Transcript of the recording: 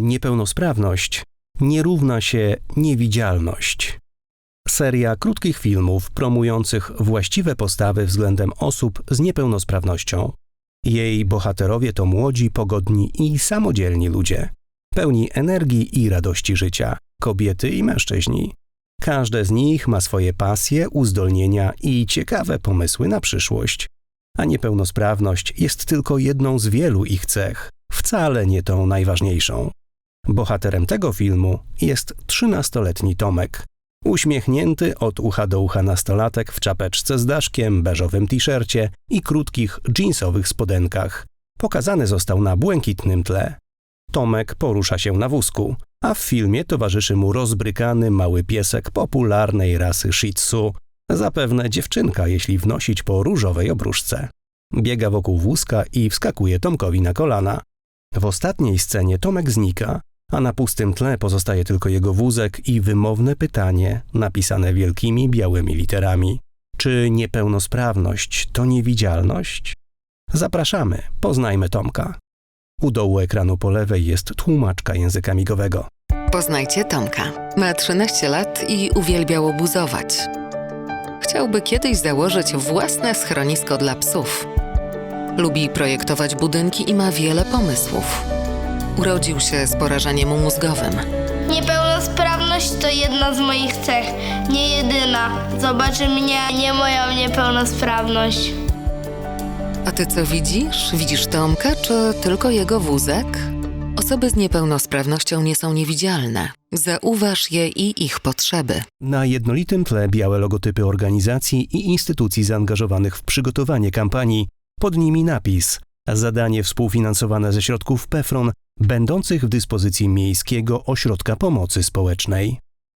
Niepełnosprawność nie równa się niewidzialność. Seria krótkich filmów promujących właściwe postawy względem osób z niepełnosprawnością. Jej bohaterowie to młodzi, pogodni i samodzielni ludzie, pełni energii i radości życia, kobiety i mężczyźni. Każde z nich ma swoje pasje, uzdolnienia i ciekawe pomysły na przyszłość, a niepełnosprawność jest tylko jedną z wielu ich cech, wcale nie tą najważniejszą. Bohaterem tego filmu jest trzynastoletni Tomek. Uśmiechnięty od ucha do ucha nastolatek w czapeczce z daszkiem, beżowym t-shircie i krótkich jeansowych spodenkach. Pokazany został na błękitnym tle. Tomek porusza się na wózku, a w filmie towarzyszy mu rozbrykany mały piesek popularnej rasy Shih Tzu, zapewne dziewczynka, jeśli wnosić po różowej obruszce. Biega wokół wózka i wskakuje Tomkowi na kolana. W ostatniej scenie Tomek znika, a na pustym tle pozostaje tylko jego wózek i wymowne pytanie napisane wielkimi białymi literami. Czy niepełnosprawność to niewidzialność? Zapraszamy, poznajmy Tomka. U dołu ekranu po lewej jest tłumaczka języka migowego. Poznajcie Tomka. Ma 13 lat i uwielbiał obuzować. Chciałby kiedyś założyć własne schronisko dla psów. Lubi projektować budynki i ma wiele pomysłów. Urodził się z porażeniem mózgowym. Niepełnosprawność to jedna z moich cech, nie jedyna. Zobaczy mnie, a nie moją niepełnosprawność. A ty co widzisz? Widzisz Tomka, czy tylko jego wózek? Osoby z niepełnosprawnością nie są niewidzialne. Zauważ je i ich potrzeby. Na jednolitym tle białe logotypy organizacji i instytucji zaangażowanych w przygotowanie kampanii, pod nimi napis Zadanie współfinansowane ze środków PEFRON, będących w dyspozycji Miejskiego Ośrodka Pomocy Społecznej.